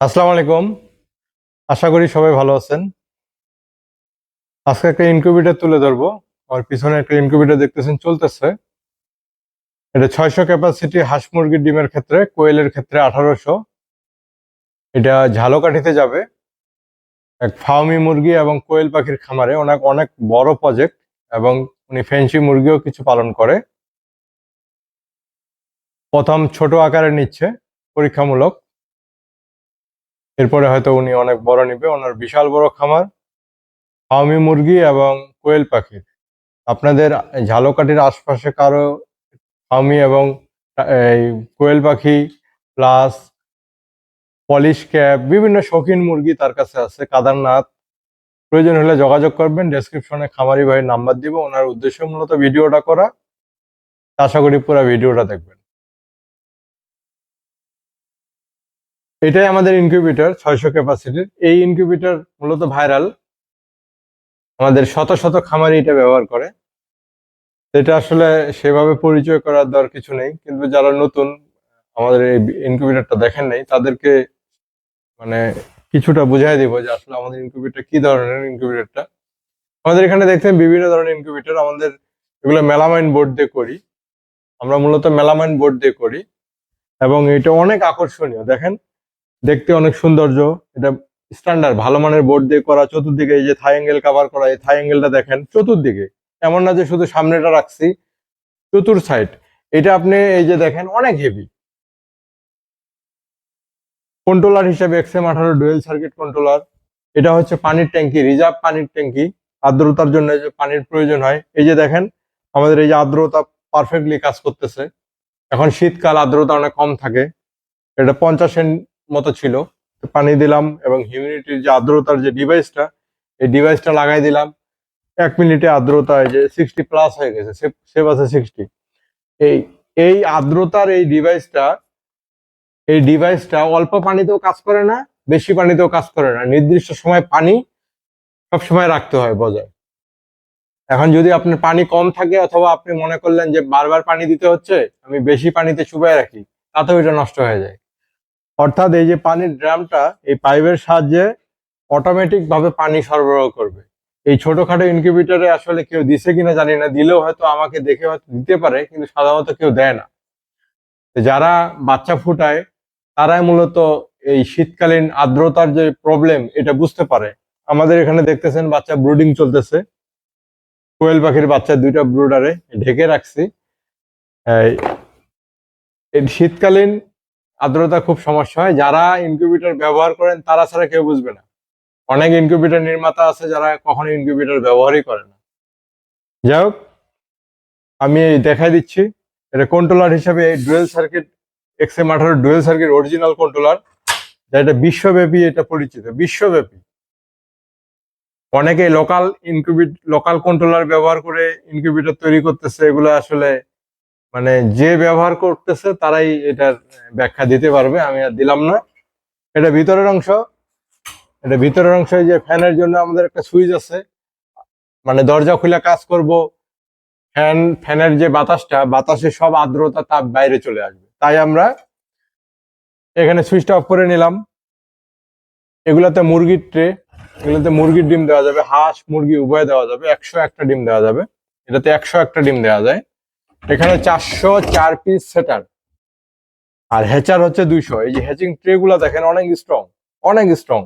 আসসালামু আলাইকুম। আশা করি সবাই ভালো আছেন। আজকে একটা ইনকিউবেটর তুলে ধরবো। আর পিছনে একটা ইনকিউবেটর দেখতেছেন, চলতেছে। এটা ছয়শো ক্যাপাসিটি হাঁস মুরগির ডিমের ক্ষেত্রে, কোয়েলের ক্ষেত্রে আঠারোশো। এটা ঝালকাঠিতে যাবে। এক ফার্মি মুরগি এবং কোয়েল পাখির খামারে অনেক অনেক বড় প্রজেক্ট এবং উনি ফেন্সি মুরগিও কিছু পালন করে। প্রথম ছোট আকারে নিচ্ছে, পরীক্ষামূলক। এরপরে হয়তো উনি অনেক বড় নিবে, ওনার বিশাল বড় খামার, ফার্মি মুরগি এবং কোয়েল পাখির। আপনাদের ঝালকাঠির আশপাশে কারও ফার্মি এবং এই কোয়েল পাখি প্লাস পলিশ ক্যাপ বিভিন্ন শৌখিন মুরগি তার কাছে আছে। কাদারনাথ, প্রয়োজন হলে যোগাযোগ করবেন ডেসক্রিপশনে খামারি ভাইয়ের নাম্বার দিব, ওনার উদ্দেশ্য মূলত ভিডিওটা করা। আশা করি পুরো ভিডিওটা দেখবেন। এটাই আমাদের ইনকিউবেটর ছয়শো ক্যাপাসিটির এই ইনকিউবেটর মূলত ভাইরাল আমাদের শত শত খামারি এটা ব্যবহার করে। এটা আসলে সেভাবে পরিচয় করার দর কিছু নেই, কিন্তু যারা নতুন আমাদের এই ইনকিউবেটরটা দেখেন নাই, তাদেরকে মানে কিছুটা বুঝাই দিব যে আসলে আমাদের ইনকিউবেটর কি ধরনের ইনকিউবেটরটা আমাদের এখানে দেখতেন বিভিন্ন ধরনের ইনকিউবেটর আমাদের এগুলো মেলামাইন বোর্ড দিয়ে করি। আমরা মূলত মেলামাইন বোর্ড দিয়ে করি। এবং এটা অনেক আকর্ষণীয়, দেখেন। দেখতে অনেক সৌন্দর্য। এটা স্ট্যান্ডার্ড ভালো মানের বোর্ড দিয়ে করা, চতুর্দিকে এই যে থাই অ্যাঙ্গেল কাভার করা, এই থাই অ্যাঙ্গেলটা দেখেন, চতুর্দিকে। এমন না যে শুধু সামনেটা রাখছি, চতুর সাইড এটা আপনি এই যে দেখেন, অনেক হেভি কন্ট্রোলার হিসেবে এক্সএম আঠারো ডুয়েল সার্কিট কন্ট্রোলার এটা হচ্ছে পানির ট্যাঙ্কি রিজার্ভ পানির ট্যাঙ্কি। আর্দ্রতার জন্য যে পানির প্রয়োজন হয়। এই যে দেখেন, আমাদের এই যে আর্দ্রতা পারফেক্টলি কাজ করতেছে। এখন শীতকাল, আর্দ্রতা অনেক কম থাকে। এটা পঞ্চাশের মতো ছিল। পানি দিলাম এবং হিউমিডিটির যে আর্দ্রতার যে ডিভাইসটা এই ডিভাইসটা লাগাই দিলাম। এক মিনিটে আর্দ্রতা যে সিক্সটি প্লাস হয়ে গেছে সেভ আছে সিক্সটি এই এই আর্দ্রতার এই ডিভাইসটা এই ডিভাইসটা অল্প পানিতেও কাজ করে না, বেশি পানিতেও কাজ করে না। নির্দিষ্ট সময় পানি সব সময় রাখতে হয় বজায়। এখন যদি আপনার পানি কম থাকে অথবা আপনি মনে করলেন যে বারবার পানি দিতে হচ্ছে, আমি বেশি পানিতে চুবাই রাখি, তাতেও এটা নষ্ট হয়ে যায়। অর্থাৎ এই যে পানির ড্রামটা, এই পাইপের সাহায্যে অটোমেটিক ভাবে পানি সরবরাহ করবে। এই ছোটখাটো ইনকিউবেটরে আসলে কেউ দিছে কিনা জানি না, দিলেও হয়তো আমাকে দেখে হয়তো দিতে পারে, কিন্তু সাধারণত কেউ দেয় না। যারা বাচ্চা ফুটায়, তারাই মূলত এই শীতকালীন আর্দ্রতার যে প্রবলেম এটা বুঝতে পারে। আমাদের এখানে দেখতেছেন বাচ্চা ব্রুডিং চলতেছে। কোয়েল পাখির বাচ্চা দুইটা ব্রুডারে ঢেকে রাখছি। শীতকালীন আর্দ্রতা খুব সমস্যা হয়। যারা ইনকিউবেটর ব্যবহার করেন, তারা ছাড়া কেউ বুঝবে না। অনেক ইনকিউবেটর নির্মাতা আছে যারা কখনো ইনকিউবেটর ব্যবহারই করে না। যাই হোক, আমি দেখাই দিচ্ছি। এটা কন্ট্রোলার হিসেবে এই ডুয়েল সার্কিট এক্সএম আঠারো ডুয়েল সার্কিট অরিজিনাল কন্ট্রোলার যা এটা বিশ্বব্যাপী এটা পরিচিত, বিশ্বব্যাপী। অনেকে লোকাল ইনকিউবেট লোকাল কন্ট্রোলার ব্যবহার করে ইনকিউবেটর তৈরি করতেছে। এগুলো আসলে মানে যে ব্যবহার করতেছে তারাই এটার ব্যাখ্যা দিতে পারবে, আমি আর দিলাম না। এটা ভিতরের অংশ। এটা ভিতরের অংশ যে ফ্যানের জন্য আমাদের একটা সুইচ আছে। মানে দরজা খুলে কাজ করব, ফ্যান, ফ্যানের যে বাতাসটা, বাতাসে সব আর্দ্রতা তাপ বাইরে চলে আসবে। তাই আমরা এখানে সুইচটা অফ করে নিলাম। এগুলাতে মুরগির ট্রে, এগুলোতে মুরগির ডিম দেওয়া যাবে। হাঁস, মুরগি উভয় দেওয়া যাবে। একশো একটা ডিম দেওয়া যাবে। এটাতে একশো একটা ডিম দেওয়া যায়। এখানে চারশো চার পিস সেটার আর হেচার হচ্ছে দুইশো। এই যে হ্যাচিং ট্রে গুলা দেখেন, অনেক স্ট্রং অনেক স্ট্রং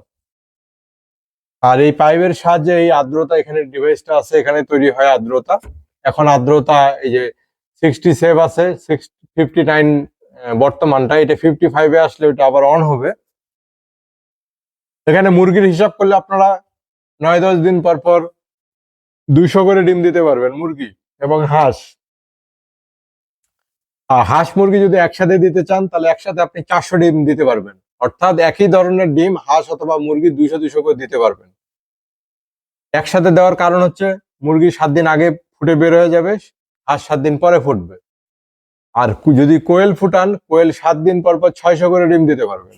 আর এই পাইপের সাহায্যে এই আর্দ্রতা এখানে ডিভাইসটা আছে, এখানে তৈরি হয় আর্দ্রতা। এখন আর্দ্রতা এই যে সিক্সটি সেভ আছে ফিফটি নাইন বর্তমানটা। এটা ফিফটি ফাইভে আসলে ওটা আবার অন হবে। এখানে মুরগির হিসাব করলে আপনারা নয় দশ দিন পর পর দুইশো করে ডিম দিতে পারবেন মুরগি এবং হাঁস। হাঁস মুরগি যদি একসাথে দিতে চান, তাহলে একসাথে আপনি চারশো ডিম দিতে পারবেন। অর্থাৎ একই ধরনের ডিম হাঁস অথবা মুরগি দুইশো দুইশো করে দিতে পারবেন। একসাথে দেওয়ার কারণ হচ্ছে, মুরগি সাত দিন আগে ফুটে বের হয়ে যাবে, হাঁস সাত দিন পরে ফুটবে। আর যদি কোয়েল ফুটান, কোয়েল সাত দিন পর পর ছয়শো করে ডিম দিতে পারবেন।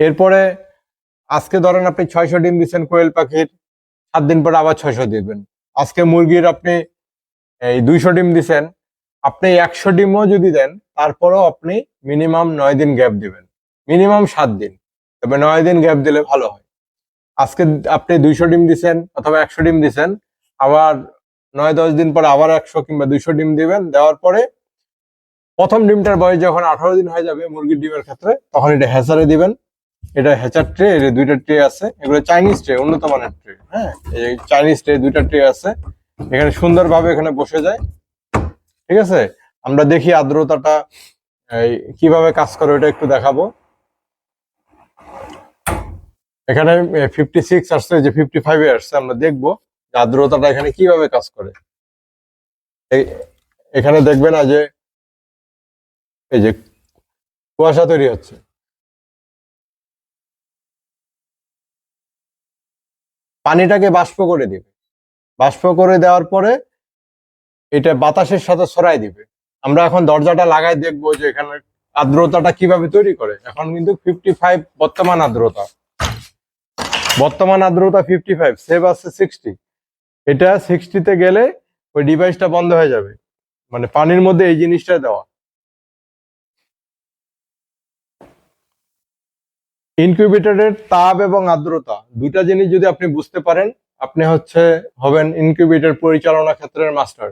এরপরে, আজকে ধরেন আপনি ছয়শো ডিম দিচ্ছেন কোয়েল পাখির, সাত দিন পরে আবার ছয়শো দিবেন। আজকে মুরগির আপনি এই দুইশো ডিম দিছেন আপনি একশো ডিমও যদি দেন, তারপরেও আপনি মিনিমাম নয় দিন গ্যাপ দিবেন। মিনিমাম সাত দিন। তবে নয় দিন গ্যাপ দিলে ভালো হয়। আজকে আপনি দুইশো ডিম দিছেন অথবা একশো ডিম দিছেন, আবার নয়, দশ দিন পরে আবার একশো কিংবা দুইশো ডিম দিবেন, দেওয়ার পরে প্রথম ডিমটার বয়স যখন আঠারো দিন হয়ে যাবে মুরগির ডিমের ক্ষেত্রে, তখন এটা হ্যাচারে দিবেন। এটা হ্যাচার ট্রে এর দুইটা ট্রে আছে, এগুলো চাইনিজ ট্রে, উন্নত মানের ট্রে হ্যাঁ? এই চাইনিজ ট্রে, দুইটা ট্রে আছে। এখানে সুন্দরভাবে এখানে বসে যায়। ঠিক আছে? আমরা দেখি আর্দ্রতাটা কীভাবে কাজ করে ওটা একটু দেখাবো। এখানে ফিফটি সিক্স আসছে যে ফিফটি ফাইভে আসছে, আমরা দেখব আর্দ্রতাটা এখানে কীভাবে কাজ করে। এখানে দেখবে না যে, এই যে কুয়াশা তৈরি হচ্ছে। পানিটাকে বাষ্প করে দিবে। বাষ্প করে দেওয়ার পরে এটা বাতাসের সাথে ছড়াই দিবে। আমরা এখন দরজাটা লাগাই দেখব যে এখানে আর্দ্রতাটা কীভাবে তৈরি করে। এখন কিন্তু ফিফটি ফাইভ বর্তমান আর্দ্রতা। বর্তমান আর্দ্রতা ফিফটি ফাইভ সেভ আছে সিক্সটি এটা সিক্সটিতে গেলে ওই ডিভাইসটা বন্ধ হয়ে যাবে। মানে পানির মধ্যে এই জিনিসটা দেওয়া। ইনকিউবেটরের তাপ এবং আর্দ্রতা, দুইটা জিনিস যদি আপনি বুঝতে পারেন, আপনি হচ্ছে হবেন ইনকিউবেটর পরিচালনা ক্ষেত্রের মাস্টার।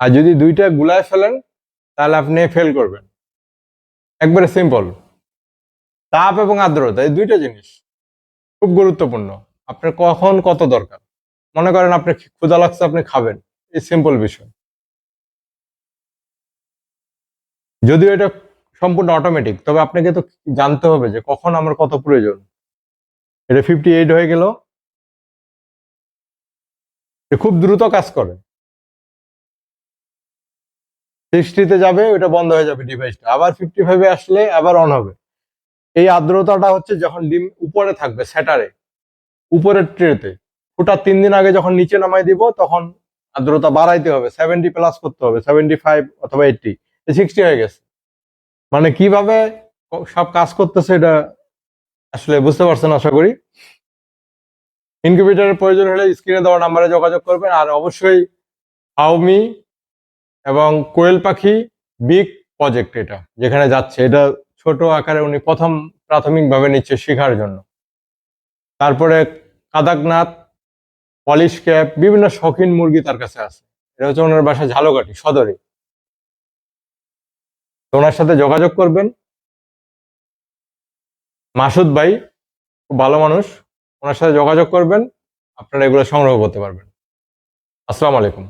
আর যদি দুইটা গুলায় ফেলেন, তাহলে আপনি ফেল করবেন। একবারে সিম্পল তাপ এবং আর্দ্রতা, এই দুইটা জিনিস খুব গুরুত্বপূর্ণ। আপনার কখন কত দরকার? মনে করেন আপনি ক্ষুদা লাগছে, আপনি খাবেন। এই সিম্পল বিষয়। যদিও এটা সম্পূর্ণ অটোমেটিক তবে আপনাকে তো জানতে হবে যে কখন আমার কত প্রয়োজন। এটা ফিফটি এইট হয়ে গেল। খুব দ্রুত কাজ করে। সিক্সটিতে যাবে ওটা বন্ধ হয়ে যাবে ডিভাইসটা আবার ফিফটি ফাইভে আসলে আবার অন হবে। এই আর্দ্রতাটা হচ্ছে যখন ডিম উপরে থাকবে, স্যাটারে, উপরের ট্রেতে ফুটার তিন দিন আগে যখন নিচে নামাই দিব, তখন আর্দ্রতা বাড়াইতে হবে। সেভেন্টি প্লাস করতে হবে সেভেন্টি ফাইভ অথবা এইটটি সিক্সটি হয়ে গেছে। মানে কীভাবে সব কাজ করতেছে এটা আসলে বুঝতে পারছেন আশা করি? ইনকিউবেটরের প্রয়োজন হলে স্ক্রিনে দেওয়া নাম্বারে যোগাযোগ করবেন। আর অবশ্যই হাউমি এবং কোয়েল পাখি বিগ প্রজেক্ট এটা, যেখানে যাচ্ছে। এটা ছোট আকারে উনি প্রথম প্রাথমিকভাবে নিচ্ছে শিখার জন্য। তারপরে কাদাকনাথ, পলিশ ক্যাপ বিভিন্ন শখিন মুরগি তার কাছে আছে। এটা হচ্ছে ওনার বাসা ঝালকাঠি, সদরে। ওনার সাথে যোগাযোগ করবেন। মাসুদ ভাই, খুব ভালো মানুষ। ওনার সাথে যোগাযোগ করবেন। আপনারা এগুলো সংগ্রহ করতে পারবেন। আসসালামু আলাইকুম।